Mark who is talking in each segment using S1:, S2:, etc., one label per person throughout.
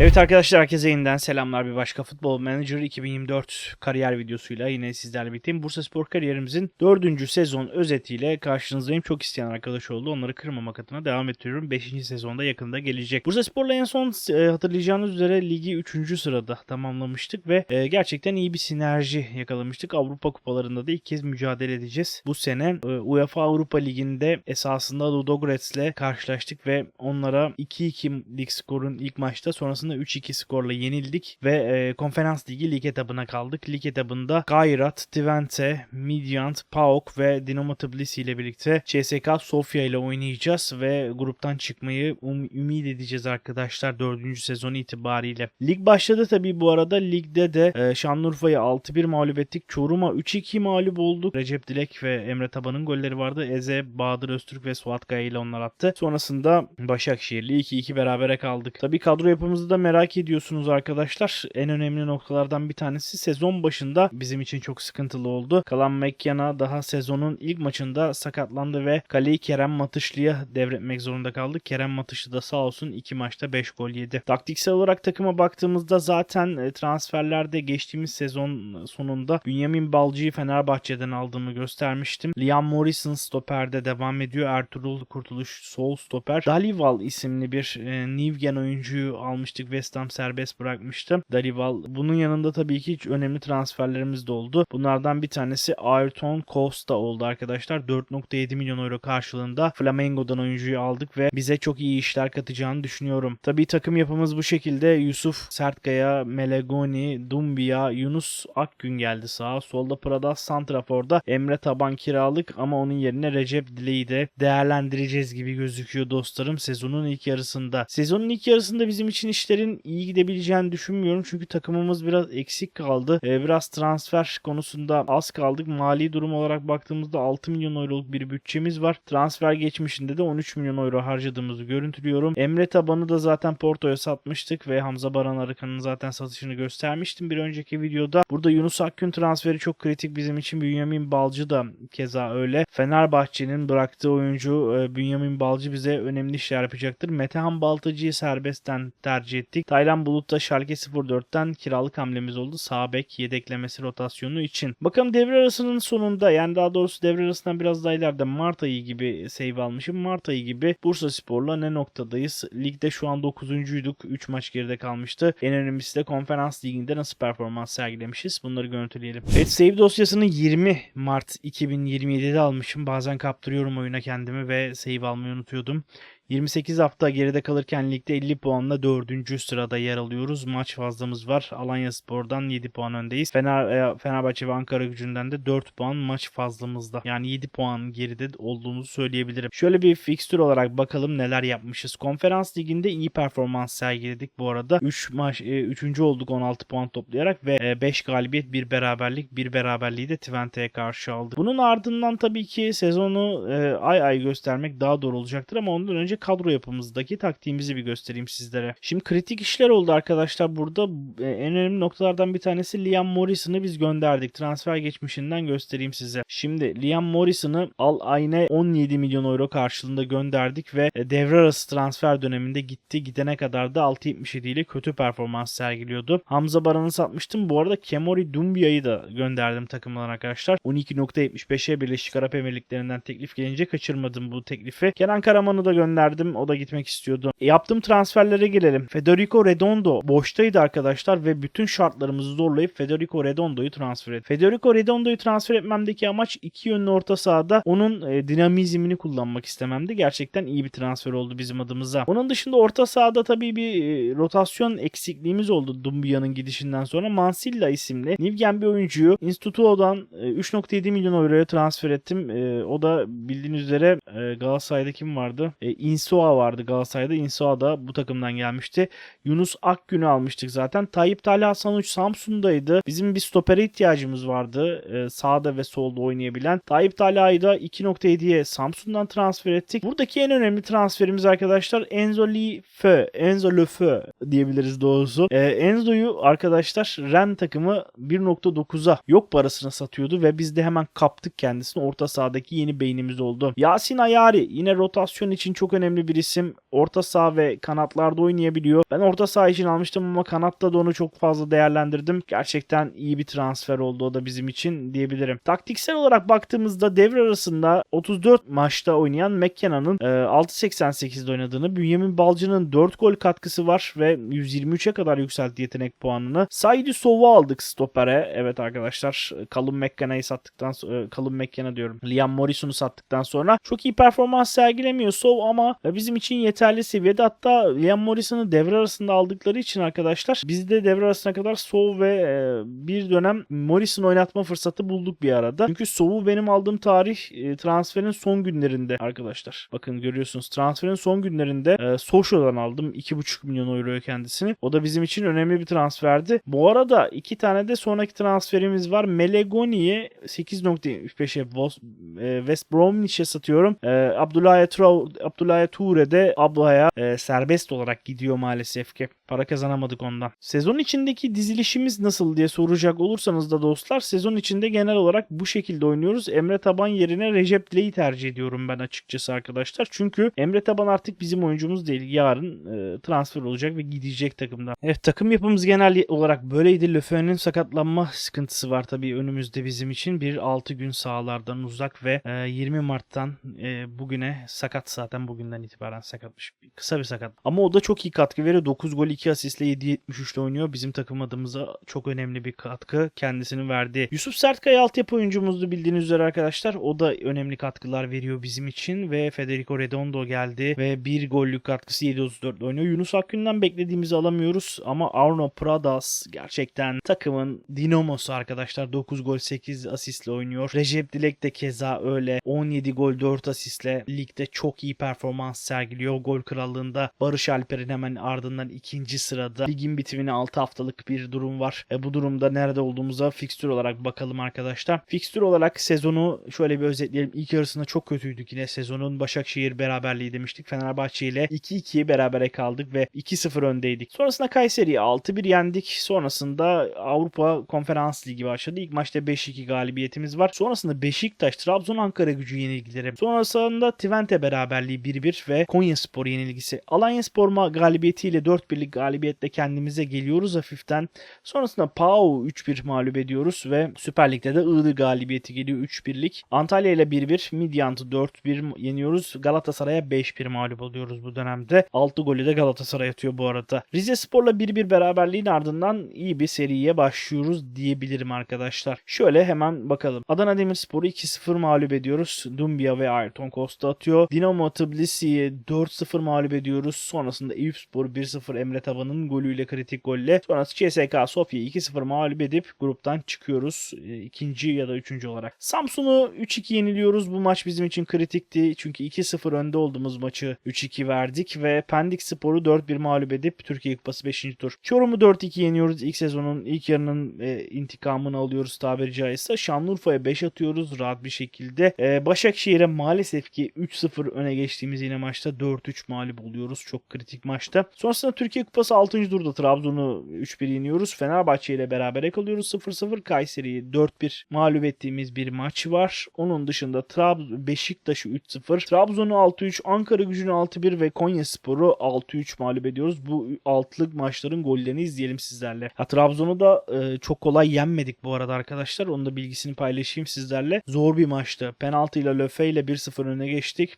S1: Evet arkadaşlar herkese yeniden selamlar. Bir başka Futbol Manager 2024 kariyer videosuyla yine sizlerle birlikteyim. Bursa Spor kariyerimizin 4. sezon özetiyle karşınızdayım. Çok isteyen arkadaş oldu. Onları kırmamak adına devam ettiriyorum. 5. sezonda yakında gelecek. Bursa Spor'la en son e, hatırlayacağınız üzere ligi 3. sırada tamamlamıştık ve e, gerçekten iyi bir sinerji yakalamıştık. Avrupa kupalarında da ilk kez mücadele edeceğiz. Bu sene e, UEFA Avrupa Ligi'nde esasında Ludogorets'le karşılaştık ve onlara 2-2 lig skorun ilk maçta sonrasında 3-2 skorla yenildik ve e, konferans ligi lig etabına kaldık. Lig etabında Gayrat, Twente, Midyant, PAOK ve Dinamo Tbilisi ile birlikte CSK Sofia ile oynayacağız ve gruptan çıkmayı um, ümit edeceğiz arkadaşlar 4. sezon itibariyle. Lig başladı tabii bu arada. Ligde de e, Şanlıurfa'yı 6-1 mağlup ettik. Çorum'a 3-2 mağlup olduk. Recep Dilek ve Emre Taban'ın golleri vardı. Eze, Bahadır Öztürk ve Suat Kaya ile onlar attı. Sonrasında Başakşehir'le 2-2 berabere kaldık. Tabii kadro yapımızı da merak ediyorsunuz arkadaşlar. En önemli noktalardan bir tanesi sezon başında bizim için çok sıkıntılı oldu. Kalan Mekkana daha sezonun ilk maçında sakatlandı ve kaleyi Kerem Matışlı'ya devretmek zorunda kaldık. Kerem Matışlı da sağ olsun 2 maçta 5 gol yedi. Taktiksel olarak takıma baktığımızda zaten e, transferlerde geçtiğimiz sezon sonunda Bünyamin Balcı'yı Fenerbahçe'den aldığımı göstermiştim. Liam Morrison stoperde devam ediyor. Ertuğrul Kurtuluş sol stoper. Dalival isimli bir e, Nivgen oyuncuyu almıştık. West Ham serbest bırakmıştı. Dalival. Bunun yanında tabii ki hiç önemli transferlerimiz de oldu. Bunlardan bir tanesi Ayrton Costa oldu arkadaşlar. 4.7 milyon euro karşılığında Flamengo'dan oyuncuyu aldık ve bize çok iyi işler katacağını düşünüyorum. Tabii takım yapımız bu şekilde. Yusuf Sertkaya, Melegoni, Dumbia, Yunus Akgün geldi sağa. Solda Pradas Santrafor'da Emre Taban kiralık ama onun yerine Recep Dile'yi de değerlendireceğiz gibi gözüküyor dostlarım sezonun ilk yarısında. Sezonun ilk yarısında bizim için işlerin iyi gidebileceğini düşünmüyorum. Çünkü takımımız biraz eksik kaldı. Ee, biraz transfer konusunda az kaldık. Mali durum olarak baktığımızda 6 milyon euroluk bir bütçemiz var. Transfer geçmişinde de 13 milyon euro harcadığımızı görüntülüyorum. Emre Taban'ı da zaten Porto'ya satmıştık ve Hamza Baran Arıkan'ın zaten satışını göstermiştim bir önceki videoda. Burada Yunus Akgün transferi çok kritik bizim için. Bünyamin Balcı da keza öyle. Fenerbahçe'nin bıraktığı oyuncu e, Bünyamin Balcı bize önemli işler yapacaktır. Metehan Baltacı'yı serbestten tercih ettik. Taylan Bulut da Schalke 04'ten kiralık hamlemiz oldu. Sağ bek yedeklemesi rotasyonu için. Bakalım devre arasının sonunda yani daha doğrusu devre arasından biraz daha ileride Mart ayı gibi save almışım. Mart ayı gibi Bursa Spor'la ne noktadayız? Ligde şu an 9.'uyduk. 3 maç geride kalmıştı. En önemlisi de konferans liginde nasıl performans sergilemişiz? Bunları görüntüleyelim. Evet save dosyasını 20 Mart 2027'de almışım. Bazen kaptırıyorum oyuna kendimi ve save almayı unutuyordum. 28 hafta geride kalırken ligde 50 puanla 4. sırada yer alıyoruz. Maç fazlamız var. Alanya Spor'dan 7 puan öndeyiz. Fener, e, Fenerbahçe ve Ankara gücünden de 4 puan maç fazlamızda. Yani 7 puan geride olduğumuzu söyleyebilirim. Şöyle bir fikstür olarak bakalım neler yapmışız. Konferans liginde iyi performans sergiledik bu arada. 3 maç 3. E, olduk 16 puan toplayarak ve 5 galibiyet, 1 beraberlik, 1 beraberliği de Twente'ye karşı aldık. Bunun ardından tabii ki sezonu e, ay ay göstermek daha doğru olacaktır ama ondan önce kadro yapımızdaki taktiğimizi bir göstereyim sizlere. Şimdi kritik işler oldu arkadaşlar burada. E, en önemli noktalardan bir tanesi Liam Morrison'ı biz gönderdik. Transfer geçmişinden göstereyim size. Şimdi Liam Morrison'ı Al Ayn'e 17 milyon euro karşılığında gönderdik ve e, devre arası transfer döneminde gitti. Gidene kadar da 6.77 ile kötü performans sergiliyordu. Hamza Baran'ı satmıştım. Bu arada Kemori Dumbia'yı da gönderdim takımdan arkadaşlar. 12.75'e Birleşik Arap Emirlikleri'nden teklif gelince kaçırmadım bu teklifi. Kenan Karaman'ı da gönderdim. O da gitmek istiyordu. E, yaptığım transferlere gelelim. Federico Redondo boştaydı arkadaşlar ve bütün şartlarımızı zorlayıp Federico Redondo'yu transfer ettim. Federico Redondo'yu transfer etmemdeki amaç iki yönlü orta sahada onun e, dinamizmini kullanmak istememdi. Gerçekten iyi bir transfer oldu bizim adımıza. Onun dışında orta sahada tabii bir e, rotasyon eksikliğimiz oldu Dumbia'nın gidişinden sonra. Mansilla isimli Nivgen bir oyuncuyu Instituto'dan e, 3.7 milyon euroya transfer ettim. E, o da bildiğiniz üzere e, Galatasaray'da kim vardı? E, Insoa vardı Galatasaray'da. Insoa da bu takımdan gelmişti. Yunus Akgün'ü almıştık zaten. Tayyip Talha Sanuç Samsun'daydı. Bizim bir stopere ihtiyacımız vardı. E, sağda ve solda oynayabilen. Tayyip Talha'yı da 2.7'ye Samsun'dan transfer ettik. Buradaki en önemli transferimiz arkadaşlar Enzo Lefeu. Enzo Lefeu diyebiliriz doğrusu. E, Enzo'yu arkadaşlar Ren takımı 1.9'a yok parasına satıyordu ve biz de hemen kaptık kendisini. Orta sahadaki yeni beynimiz oldu. Yasin Ayari yine rotasyon için çok önemli önemli bir isim. Orta saha ve kanatlarda oynayabiliyor. Ben orta saha için almıştım ama kanatta da onu çok fazla değerlendirdim. Gerçekten iyi bir transfer oldu o da bizim için diyebilirim. Taktiksel olarak baktığımızda devre arasında 34 maçta oynayan McKenna'nın e, 6.88'de oynadığını, Bünyamin Balcı'nın 4 gol katkısı var ve 123'e kadar yükseltti yetenek puanını. Saidi Sov'u aldık stopere. Evet arkadaşlar Callum McKenna'yı sattıktan sonra Callum McKenna diyorum. Liam Morrison'u sattıktan sonra çok iyi performans sergilemiyor Sov ama bizim için yeterli seviyede. Hatta Liam Morrison'u devre arasında aldıkları için arkadaşlar biz de devre arasına kadar Sov ve e, bir dönem Morrison oynatma fırsatı bulduk bir arada. Çünkü Sov'u benim aldığım tarih e, transferin son günlerinde arkadaşlar. Bakın görüyorsunuz transferin son günlerinde e, Social'dan aldım. 2,5 milyon euroya kendisini. O da bizim için önemli bir transferdi. Bu arada iki tane de sonraki transferimiz var. Melegoni'yi 8.75'e Vos- e, West Bromwich'e satıyorum. Abdullah Trau- Abdullah Toure de Abla'ya e, serbest olarak gidiyor maalesef ki. Para kazanamadık ondan. Sezon içindeki dizilişimiz nasıl diye soracak olursanız da dostlar sezon içinde genel olarak bu şekilde oynuyoruz. Emre Taban yerine Recep Dile'yi tercih ediyorum ben açıkçası arkadaşlar. Çünkü Emre Taban artık bizim oyuncumuz değil. Yarın e, transfer olacak ve gidecek takımdan. Evet takım yapımız genel olarak böyleydi. Löfven'in sakatlanma sıkıntısı var tabii önümüzde bizim için. Bir 6 gün sahalardan uzak ve e, 20 Mart'tan e, bugüne sakat zaten bugünden itibaren sakatmış. Kısa bir sakat. Ama o da çok iyi katkı veriyor. 9 gol 2 asistle 7.73'te oynuyor. Bizim takım adımıza çok önemli bir katkı kendisinin verdiği. Yusuf Sertkaya altyapı oyuncumuzdu bildiğiniz üzere arkadaşlar. O da önemli katkılar veriyor bizim için ve Federico Redondo geldi ve bir gollük katkısı 7.34 oynuyor. Yunus Akgün'den beklediğimizi alamıyoruz ama Arno Pradas gerçekten takımın dinamosu arkadaşlar. 9 gol 8 asistle oynuyor. Recep Dilek de keza öyle. 17 gol 4 asistle ligde çok iyi performans sergiliyor. Gol krallığında Barış Alper'in hemen ardından ikinci sırada. Ligin bitimine 6 haftalık bir durum var. E, bu durumda nerede olduğumuza fikstür olarak bakalım arkadaşlar. Fikstür olarak sezonu şöyle bir özetleyelim. İlk yarısında çok kötüydük yine sezonun. Başakşehir beraberliği demiştik. Fenerbahçe ile 2-2'ye berabere kaldık ve 2-0 öndeydik. Sonrasında Kayseri'yi 6-1 yendik. Sonrasında Avrupa Konferans Ligi başladı. İlk maçta 5-2 galibiyetimiz var. Sonrasında Beşiktaş, Trabzon, Ankara gücü yenilgileri. Sonrasında Twente beraberliği 1-1 ve Konyaspor yenilgisi. Alanyaspor galibiyetiyle 4-1'lik galibiyetle kendimize geliyoruz hafiften. Sonrasında Pau 3-1 mağlup ediyoruz ve Süper Lig'de de Iğdır galibiyeti geliyor 3-1'lik. Antalya ile 1-1, Midyant'ı 4-1 yeniyoruz. Galatasaray'a 5-1 mağlup oluyoruz bu dönemde. 6 golü de Galatasaray atıyor bu arada. Rize Spor'la 1-1 beraberliğin ardından iyi bir seriye başlıyoruz diyebilirim arkadaşlar. Şöyle hemen bakalım. Adana Demirspor'u 2-0 mağlup ediyoruz. Dumbia ve Ayrton Costa atıyor. Dinamo Tbilisi'yi 4-0 mağlup ediyoruz. Sonrasında Eyüpspor 1-0 Emre Taban'ın golüyle kritik golle. Sonrası CSK Sofya'yı 2-0 mağlup edip gruptan çıkıyoruz. E, ikinci ya da üçüncü olarak. Samsun'u 3-2 yeniliyoruz. Bu maç bizim için kritikti. Çünkü 2-0 önde olduğumuz maçı 3-2 verdik ve Pendik Spor'u 4-1 mağlup edip Türkiye Kupası 5. tur. Çorum'u 4-2 yeniyoruz. İlk sezonun ilk yarının e, intikamını alıyoruz tabiri caizse. Şanlıurfa'ya 5 atıyoruz rahat bir şekilde. E, Başakşehir'e maalesef ki 3-0 öne geçtiğimiz yine maçta 4-3 mağlup oluyoruz. Çok kritik maçta. Sonrasında Türkiye Kupası 6. turda Trabzon'u 3-1 yeniyoruz. Fenerbahçe ile beraber kalıyoruz 0-0. Kayseri'yi 4-1 mağlup ettiğimiz bir maç var. Onun dışında Trabzon Beşiktaş'ı 3-0. Trabzon'u 6-3, Ankara gücünü 6-1 ve Konya Sporu 6-3 mağlup ediyoruz. Bu altılık maçların gollerini izleyelim sizlerle. Ha, Trabzon'u da e, çok kolay yenmedik bu arada arkadaşlar. Onun da bilgisini paylaşayım sizlerle. Zor bir maçtı. Penaltıyla Löfe ile 1-0 öne geçtik.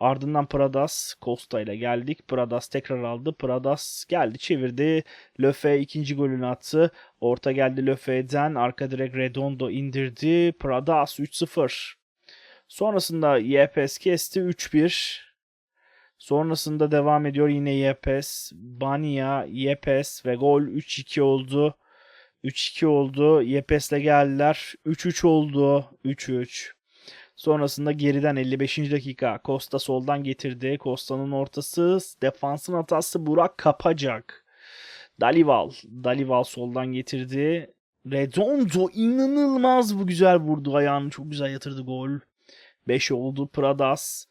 S1: Ardından Pradas Costa ile geldik. Pradas tekrar aldı. Pradas geldi çevirdi. Löfe ikinci golünü attı. Orta geldi Löfe'den. Arka direk Redondo indirdi. Pradas 3-0. Sonrasında Yepes kesti 3-1. Sonrasında devam ediyor yine Yepes. Bania, Yepes ve gol 3-2 oldu. 3-2 oldu. Yepes'le geldiler. 3-3 oldu. 3-3. Sonrasında geriden 55. dakika Costa soldan getirdi. Costa'nın ortası defansın hatası Burak kapacak. Dalival. Dalival soldan getirdi. Redondo inanılmaz bu güzel vurdu ayağını. Çok güzel yatırdı gol. 5 oldu Pradas.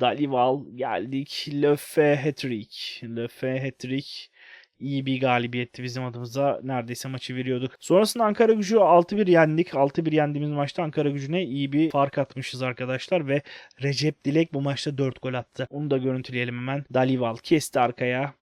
S1: Dalival geldik. Löfe hat-trick. Löfe hat-trick. İyi bir galibiyetti bizim adımıza. Neredeyse maçı veriyorduk. Sonrasında Ankara gücü 6-1 yendik. 6-1 yendiğimiz maçta Ankara gücüne iyi bir fark atmışız arkadaşlar ve Recep Dilek bu maçta 4 gol attı. Onu da görüntüleyelim hemen. Dalival kesti arkaya.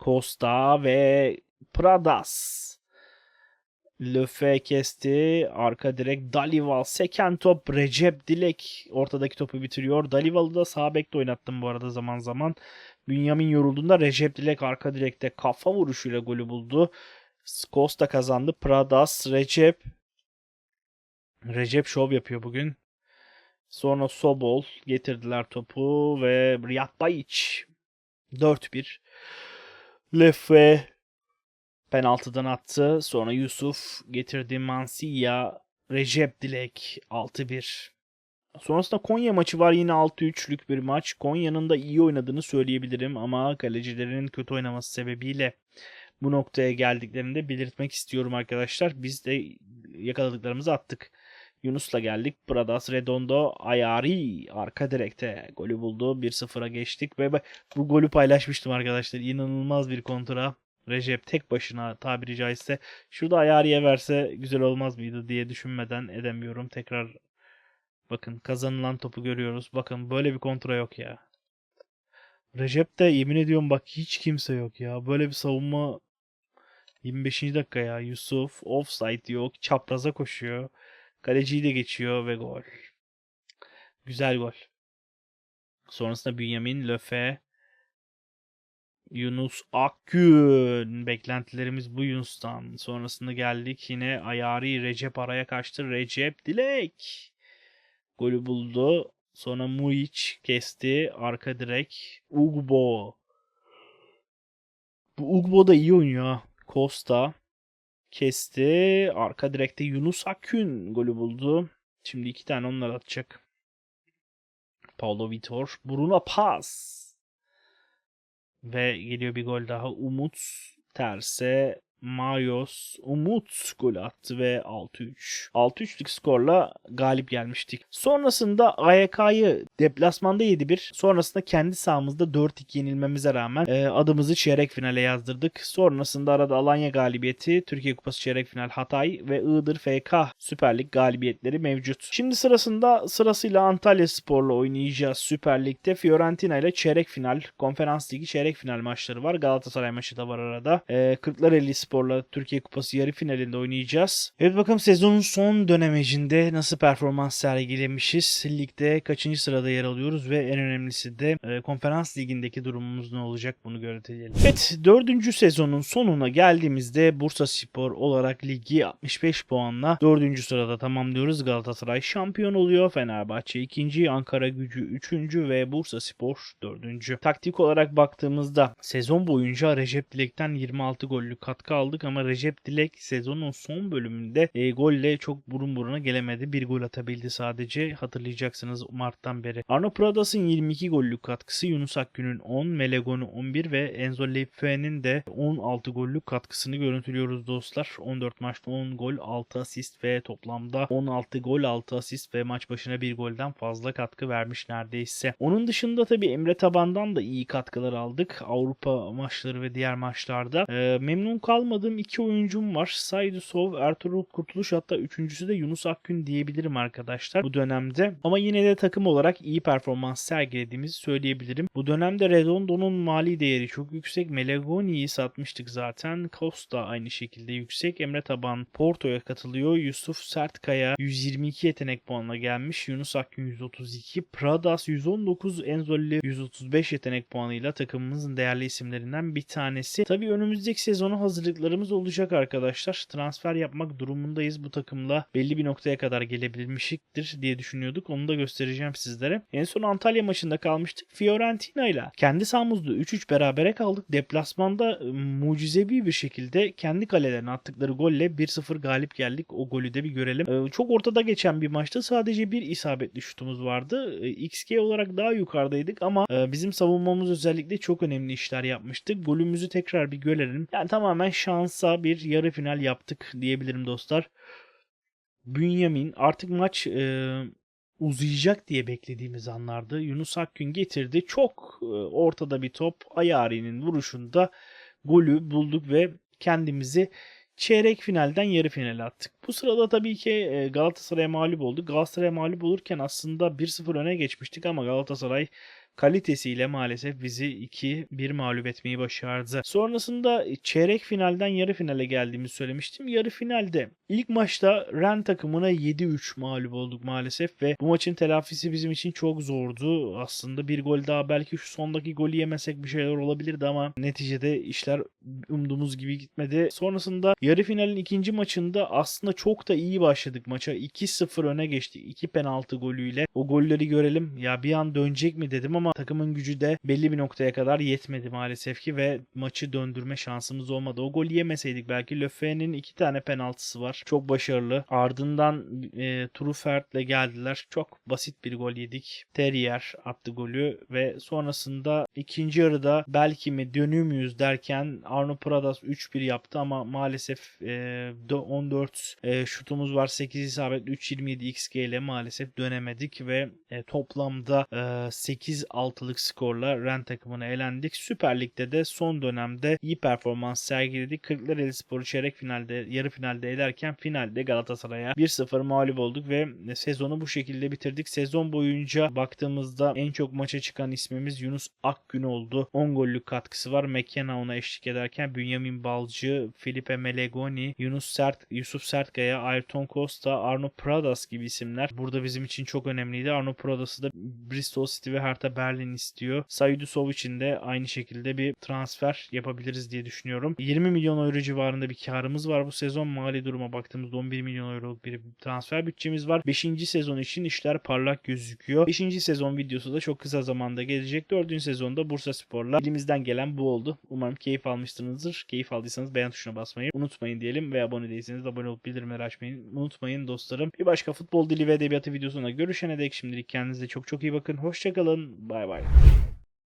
S1: Costa ve Pradas. Löfe kesti. Arka direk Dalival. Seken top Recep Dilek ortadaki topu bitiriyor. Dalival'ı da sağ bekte oynattım bu arada zaman zaman. Bünyamin yorulduğunda Recep Dilek arka direkte kafa vuruşuyla golü buldu. Costa kazandı. Pradas, Recep. Recep şov yapıyor bugün. Sonra Sobol getirdiler topu ve Riyad Bayiç 4-1. Lefe penaltıdan attı. Sonra Yusuf getirdi Mansilla. Recep Dilek 6-1. Sonrasında Konya maçı var yine 6-3'lük bir maç. Konya'nın da iyi oynadığını söyleyebilirim ama kalecilerin kötü oynaması sebebiyle bu noktaya geldiklerini de belirtmek istiyorum arkadaşlar. Biz de yakaladıklarımızı attık. Yunus'la geldik. Pradas, Redondo, Ayari arka direkte golü buldu. 1-0'a geçtik ve bu golü paylaşmıştım arkadaşlar. İnanılmaz bir kontra. Recep tek başına tabiri caizse şurada Ayari'ye verse güzel olmaz mıydı diye düşünmeden edemiyorum. Tekrar bakın kazanılan topu görüyoruz. Bakın böyle bir kontra yok ya. Recep de yemin ediyorum bak hiç kimse yok ya. Böyle bir savunma 25. dakika ya. Yusuf offside yok. Çapraza koşuyor. Kaleciyi de geçiyor ve gol. Güzel gol. Sonrasında Bünyamin, Löfe, Yunus Akgün. Beklentilerimiz bu Yunus'tan. Sonrasında geldik yine Ayari Recep araya kaçtı. Recep Dilek. Golü buldu. Sonra Muiç kesti. Arka direk. Ugbo. Bu Ugbo da iyi oynuyor. Costa kesti. Arka direkte Yunus Akün golü buldu. Şimdi iki tane onlar atacak. Paulo Vitor. Bruno Paz. Ve geliyor bir gol daha. Umut terse Mayos Umut golü attı ve 6-3. 6-3'lük skorla galip gelmiştik. Sonrasında AYK'yı deplasmanda 7-1. Sonrasında kendi sahamızda 4-2 yenilmemize rağmen e, adımızı çeyrek finale yazdırdık. Sonrasında arada Alanya galibiyeti, Türkiye Kupası çeyrek final Hatay ve Iğdır FK Süper Lig galibiyetleri mevcut. Şimdi sırasında sırasıyla Antalya Spor'la oynayacağız Süper Lig'de. Fiorentina ile çeyrek final, Konferans Ligi çeyrek final maçları var. Galatasaray maçı da var arada. E, Kırklareli Spor'la Türkiye Kupası yarı finalinde oynayacağız. Evet bakalım sezonun son dönemecinde nasıl performans sergilemişiz. Ligde kaçıncı sırada yer alıyoruz ve en önemlisi de e, konferans ligindeki durumumuz ne olacak bunu görelim. Evet dördüncü sezonun sonuna geldiğimizde Bursa Spor olarak ligi 65 puanla dördüncü sırada tamamlıyoruz. Galatasaray şampiyon oluyor. Fenerbahçe ikinci, Ankara gücü üçüncü ve Bursa Spor dördüncü. Taktik olarak baktığımızda sezon boyunca Recep Dilek'ten 26 gollük katkı aldık ama Recep Dilek sezonun son bölümünde e, golle çok burun buruna gelemedi. Bir gol atabildi sadece. Hatırlayacaksınız Mart'tan beri. Arno Pradas'ın 22 gollük katkısı, Yunus Akgün'ün 10, Melegon'u 11 ve Enzo Leife'nin de 16 gollük katkısını görüntülüyoruz dostlar. 14 maçta 10 gol, 6 asist ve toplamda 16 gol, 6 asist ve maç başına bir golden fazla katkı vermiş neredeyse. Onun dışında tabii Emre Taban'dan da iyi katkılar aldık. Avrupa maçları ve diğer maçlarda. Ee, memnun kalmadığım iki oyuncum var. Saydusov, Ertuğrul Kurtuluş hatta üçüncüsü de Yunus Akgün diyebilirim arkadaşlar bu dönemde. Ama yine de takım olarak iyi performans sergilediğimizi söyleyebilirim. Bu dönemde Redondo'nun mali değeri çok yüksek. Melegoni'yi satmıştık zaten. Costa aynı şekilde yüksek. Emre Taban Porto'ya katılıyor. Yusuf Sertkaya 122 yetenek puanına gelmiş. Yunus Akgün 132. Pradas 119. Enzoli 135 yetenek puanıyla takımımızın değerli isimlerinden bir tanesi. Tabii önümüzdeki sezonu hazırlıklarımız olacak arkadaşlar. Transfer yapmak durumundayız bu takımla. Belli bir noktaya kadar gelebilmişiktir diye düşünüyorduk. Onu da göstereceğim sizlere. En son Antalya maçında kalmıştık. Fiorentina ile kendi sahamızda 3-3 berabere kaldık. Deplasmanda ıı, mucizevi bir şekilde kendi kalelerine attıkları golle 1-0 galip geldik. O golü de bir görelim. Ee, Çok ortada geçen bir maçta sadece bir isabetli şutumuz vardı. Ee, XG olarak daha yukarıdaydık ama e, bizim savunmamız özellikle çok önemli işler yapmıştık. Golümüzü tekrar bir görelim. Yani tamamen şansa bir yarı final yaptık diyebilirim dostlar. Bünyamin artık maç e, uzayacak diye beklediğimiz anlarda Yunus Akgün getirdi. Çok e, ortada bir top Ayari'nin vuruşunda golü bulduk ve kendimizi çeyrek finalden yarı finale attık. Bu sırada tabii ki e, Galatasaray'a mağlup olduk. Galatasaray'a mağlup olurken aslında 1-0 öne geçmiştik ama Galatasaray kalitesiyle maalesef bizi 2-1 mağlup etmeyi başardı. Sonrasında çeyrek finalden yarı finale geldiğimizi söylemiştim. Yarı finalde ilk maçta Ren takımına 7-3 mağlup olduk maalesef ve bu maçın telafisi bizim için çok zordu. Aslında bir gol daha belki şu sondaki golü yemesek bir şeyler olabilirdi ama neticede işler umduğumuz gibi gitmedi. Sonrasında yarı finalin ikinci maçında aslında çok da iyi başladık maça. 2-0 öne geçtik. 2 penaltı golüyle. O golleri görelim. Ya bir an dönecek mi dedim ama takımın gücü de belli bir noktaya kadar yetmedi maalesef ki ve maçı döndürme şansımız olmadı. O golü yemeseydik belki Löfven'in iki tane penaltısı var. Çok başarılı. Ardından e, Trufert'le geldiler. Çok basit bir gol yedik. Terrier attı golü ve sonrasında ikinci yarıda belki mi dönüyor muyuz derken Arno Pradas 3-1 yaptı ama maalesef e, 14 e, şutumuz var. 8 isabet 3.27 XG ile maalesef dönemedik ve e, toplamda e, 8-6'lık skorla Ren takımına elendik. Süper Lig'de de son dönemde iyi performans sergiledik. Kırklareli Sporu çeyrek finalde, yarı finalde ederken finalde Galatasaray'a 1-0 mağlup olduk ve sezonu bu şekilde bitirdik. Sezon boyunca baktığımızda en çok maça çıkan ismimiz Yunus Akgün oldu. 10 gollük katkısı var. McKenna ona eşlik ederken Bünyamin Balcı, Felipe Melegoni, Yunus Sert, Yusuf Sertkaya, Ayrton Costa, Arno Pradas gibi isimler burada bizim için çok önemliydi. Arno Pradas'ı da Bristol City ve Hertha Berlin istiyor. Saydusov için de aynı şekilde bir transfer yapabiliriz diye düşünüyorum. 20 milyon euro civarında bir karımız var bu sezon. Mali duruma baktığımızda 11 milyon euroluk bir transfer bütçemiz var. 5. sezon için işler parlak gözüküyor. 5. sezon videosu da çok kısa zamanda gelecek. 4. sezonda Bursa Spor'la elimizden gelen bu oldu. Umarım keyif almışsınızdır. Keyif aldıysanız beğen tuşuna basmayı unutmayın diyelim ve abone değilseniz de abone olup bildirimleri açmayı unutmayın dostlarım. Bir başka futbol dili ve edebiyatı videosunda görüşene dek şimdilik kendinize çok çok iyi bakın. Hoşçakalın. Bay bay.